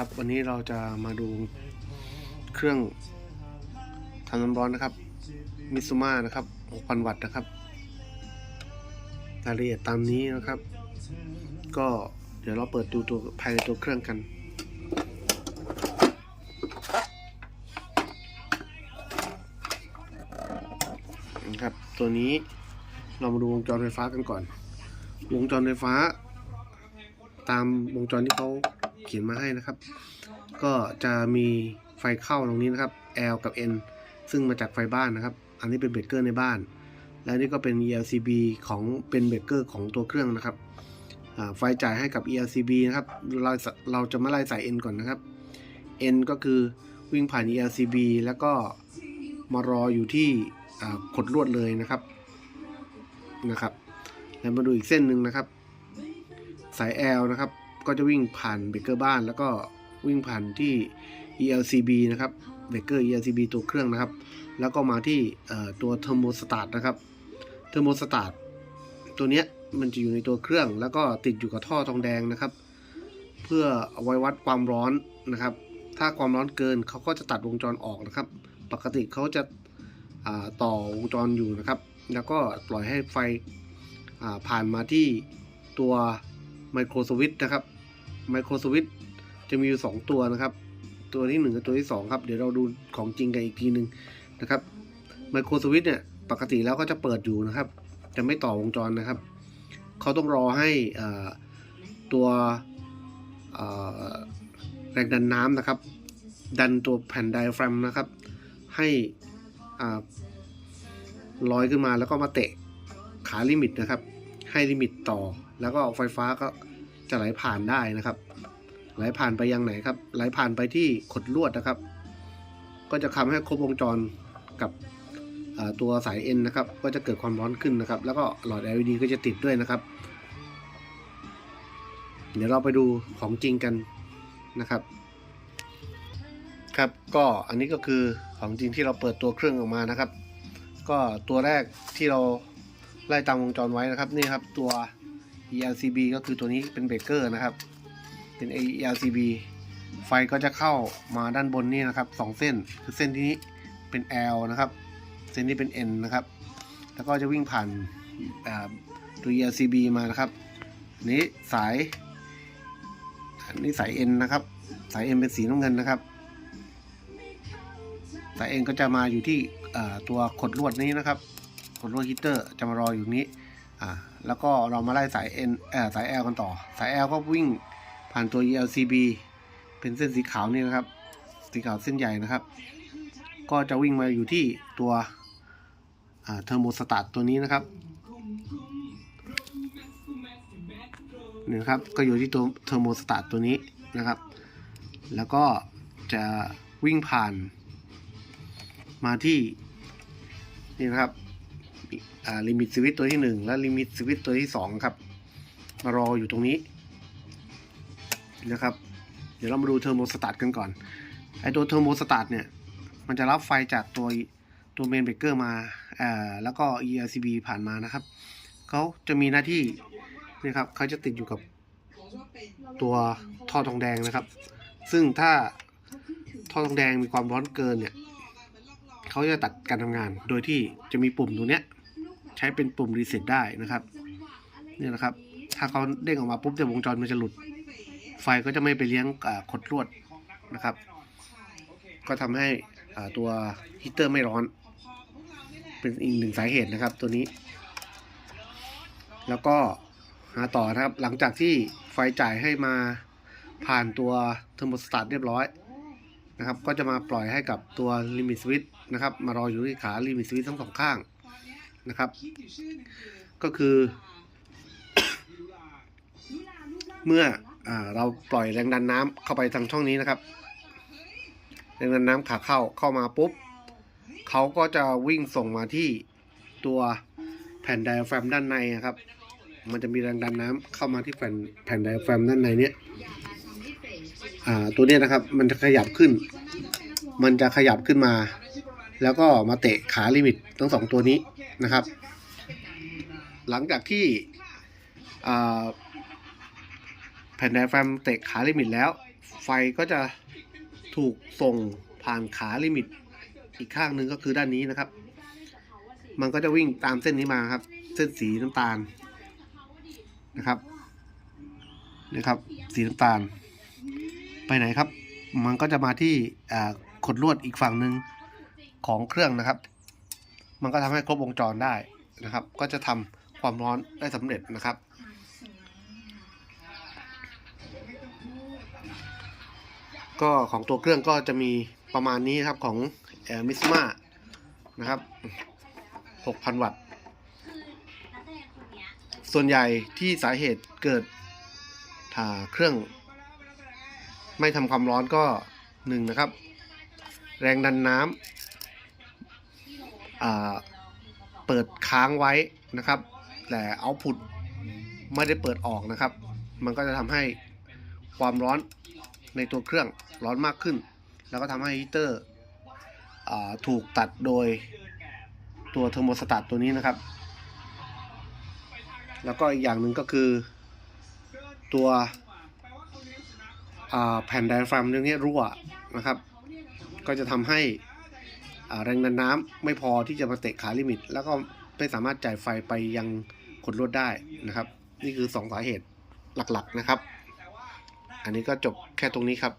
ครับวันนี้เราจะมาดูเครื่องทำน้ำร้อนนะครับมิซูมานะครับ6,000 วัตต์นะครับรายละเอียดตามนี้นะครับ ก็เดี๋ยวเราเปิดดูตัวภายในตัวเครื่องกันนะครับตัวนี้เรามาดูวงจรไฟฟ้ากันก่อน วงจรไฟฟ้า ตามวงจรที่เขา เขียนมาให้นะครับ ก็จะมีไฟเข้าตรงนี้นะครับ L กับ N ซึ่งมาจากไฟบ้านนะครับ อันนี้เป็นเบรกเกอร์ในบ้าน และนี่ก็เป็น ELCB ของเป็นเบรกเกอร์ของตัวเครื่องนะครับไฟจ่ายให้กับ ELCB นะครับ เราเราจะมาไล่สาย N ก่อนนะครับ N ก็คือวิ่งผ่าน ELCB แล้วก็มารออยู่ที่ขดลวดเลยนะครับนะครับ แล้วมาดูอีกเส้นหนึ่งนะครับ สาย L นะครับ ก็จะวิ่งผ่านเบรกเกอร์บ้าน แล้วก็วิ่งผ่านที่ ELCB นะครับเบรกเกอร์ ELCB ตัวเครื่องนะครับ แล้วก็มาที่ตัวเทอร์โมสตาร์ทนะครับเทอร์โมสตาร์ทตัวเนี้ยมันจะอยู่ในตัวเครื่อง แล้วก็ติดอยู่กับท่อทองแดงนะครับ เพื่อเอาไว้วัดความร้อนนะครับ ถ้าความร้อนเกินเขาก็จะตัดวงจรออกนะครับ ปกติเขาจะาต่อวงจรอยู่นะครับ แล้วก็ปล่อยให้ไฟผ่านมาที่ตัวไมโครสวิตช์นะครับ ไมโครสวิตจะมีอยู่ 2 ตัวนะครับ ตัวที่ 1 กับตัวที่ 2 ครับ เดี๋ยวเราดูของจริงกันอีกทีหนึ่งนะครับไมโครสวิตเนี่ยปกติแล้วก็จะเปิดอยู่นะครับ จะไม่ต่อวงจรนะครับ เขาต้องรอให้ตัวแรงดันน้ำนะครับ ดันตัวแผ่นไดอะแฟรมนะครับ ให้อ่าลอยขึ้นมาแล้วก็มาเตะขาลิมิตนะครับ ให้ลิมิตต่อ แล้วก็ไฟฟ้าก็ จะไหลผ่านได้นะครับ ไหลผ่านไปยังไหนครับ ไหลผ่านไปที่ขดลวดนะครับ ก็จะทำให้ครบวงจรกับตัวสาย N นะครับ ก็จะเกิดความร้อนขึ้นนะครับ แล้วก็หลอด LED ก็จะติดด้วยนะครับ เดี๋ยวเราไปดูของจริงกันนะครับ ครับก็อันนี้ก็คือของจริงที่เราเปิดตัวเครื่องออกมานะครับ ก็ตัวแรกที่เราไล่ตามวงจรไว้นะครับ นี่ครับตัว ELCB ก็คือตัวนี้เป็นเบรกเกอร์นะครับ เป็น ELCB ไฟก็จะเข้ามาด้านบนนี่นะครับสองเส้น คือเส้นที่นี้เป็น L นะครับ เส้นนี้เป็น N นะครับ แล้วก็จะวิ่งผ่านตัว ELCB มานะครับ นี้สายนนี้สาย N นะครับ สาย N เป็นสีน้ำเงินนะครับ สาย N ก็จะมาอยู่ที่ตัวขดลวดนี้นะครับขดลวดฮีเตอร์จะมารออยู่นี้ อ่าแล้วก็เรามาไล่สาย N เอ่อสาย L กันต่อ สาย L ก็วิ่งผ่านตัว ELCB เป็นเส้นสีขาวนี่นะครับ สีขาวเส้นใหญ่นะครับ ก็จะวิ่งมาอยู่ที่ตัวอ่าเทอร์โมสตาร์ตัวนี้นะครับนี่นะครับ ก็อยู่ที่ตัวเทอร์โมสตาร์ตัวนี้นะครับ แล้วก็จะวิ่งผ่านมาที่นี่นะครับ ลิมิตสวิตตัวที่ 1 และลิมิตสวิตตัวที่ 2 ครับ มารออยู่ตรงนี้นะครับ เดี๋ยวเรามาดูเทอร์โมสตาร์ทกันก่อน ไอตัวเทอร์โมสตาร์ทเนี่ย มันจะรับไฟจากตัวตัวเมนเบรกเกอร์มาแล้วก็ ELCB ผ่านมานะครับ เขาจะมีหน้าที่นี่ครับเขาจะติดอยู่กับตัวท่อทองแดงนะครับ ซึ่งถ้าท่อทองแดงมีความร้อนเกินเนี่ยเขาจะตัดการทำงาน โดยที่จะมีปุ่มตัวเนี้ย ใช้เป็นปุ่มรีเซ็ตได้นะครับนี่นะครับ ถ้าเขาเด้งออกมาปุ๊บเดี๋ยววงจรมันจะหลุด ไฟก็จะไม่ไปเลี้ยงขดลวดนะครับ ก็ทำให้ตัวฮีตเตอร์ไม่ร้อน เป็นอีกหนึ่งสาเหตุนะครับ ตัวนี้ แล้วก็หาต่อนะครับ หลังจากที่ไฟจ่ายให้มาผ่านตัวเทอร์โมสตาร์เรียบร้อยนะครับ ก็จะมาปล่อยให้กับตัวลิมิตสวิตนะครับ มารออยู่ที่ขาลิมิตสวิตทั้งสองข้าง นะครับ ก็คือ เมื่ออเราปล่อยแรงดันน้ำเข้าไปทางช่องนี้นะครับ แรงดันน้ำขาเข้าเข้ามาปุ๊บเขาก็จะวิ่งส่งมาที่ตัวแผ่นไดอะแฟรมด้านในอะครับ มันจะมีแรงดันน้ำเข้ามาที่แผ่นแผ่นไดอะแฟรมด้านในเนี้ยตัวเนี้ยนะครับ มันจะขยับขึ้น มันจะขยับขึ้นมา แล้วก็มาเตะขาลิมิตทั้งสองตัวนี้ นะครับ หลังจากที่แผ่นไดแฟรมเตะขาลิมิตแล้ว ไฟก็จะถูกส่งผ่านขาลิมิตอีกข้างหนึ่งก็คือด้านนี้นะครับ มันก็จะวิ่งตามเส้นนี้มาครับ เส้นสีน้ำตาลนะครับนี่ครับ สีน้ำตาล ไปไหนครับ มันก็จะมาที่ขดลวดอีกฝั่งหนึ่งของเครื่องนะครับ มันก็ทำให้ครบวงจรได้นะครับ ก็จะทำความร้อนได้สำเร็จนะครับก็ของตัวเครื่องก็จะมีประมาณนี้ครับของเอ่อมิสมานะครับ 6,000 วัตต์ ส่วนใหญ่ที่สาเหตุเกิดถ้าเครื่อง ไม่ทำความร้อนก็หนึ่งนะครับ แรงดันน้ำ เปิดค้างไว้นะครับ แต่เอาพุตไม่ได้เปิดออกนะครับ มันก็จะทำให้ความร้อนในตัวเครื่องร้อนมากขึ้น แล้วก็ทำให้ฮีเตอร์ถูกตัดโดยตัวเทอร์โมสตัตตัวนี้นะครับ แล้วก็อีกอย่างหนึ่งก็คือตัวแผ่นไดอะแฟรมตรงนี้รั่วนะครับ ก็จะทำให้ แรงดันน้ำไม่พอที่จะมาเตะขาลิมิต แล้วก็ไม่สามารถจ่ายไฟไปยังขนรถได้นะครับ นี่คือ 2 สาเหตุหลักๆนะครับ อันนี้ก็จบแค่ตรงนี้ครับ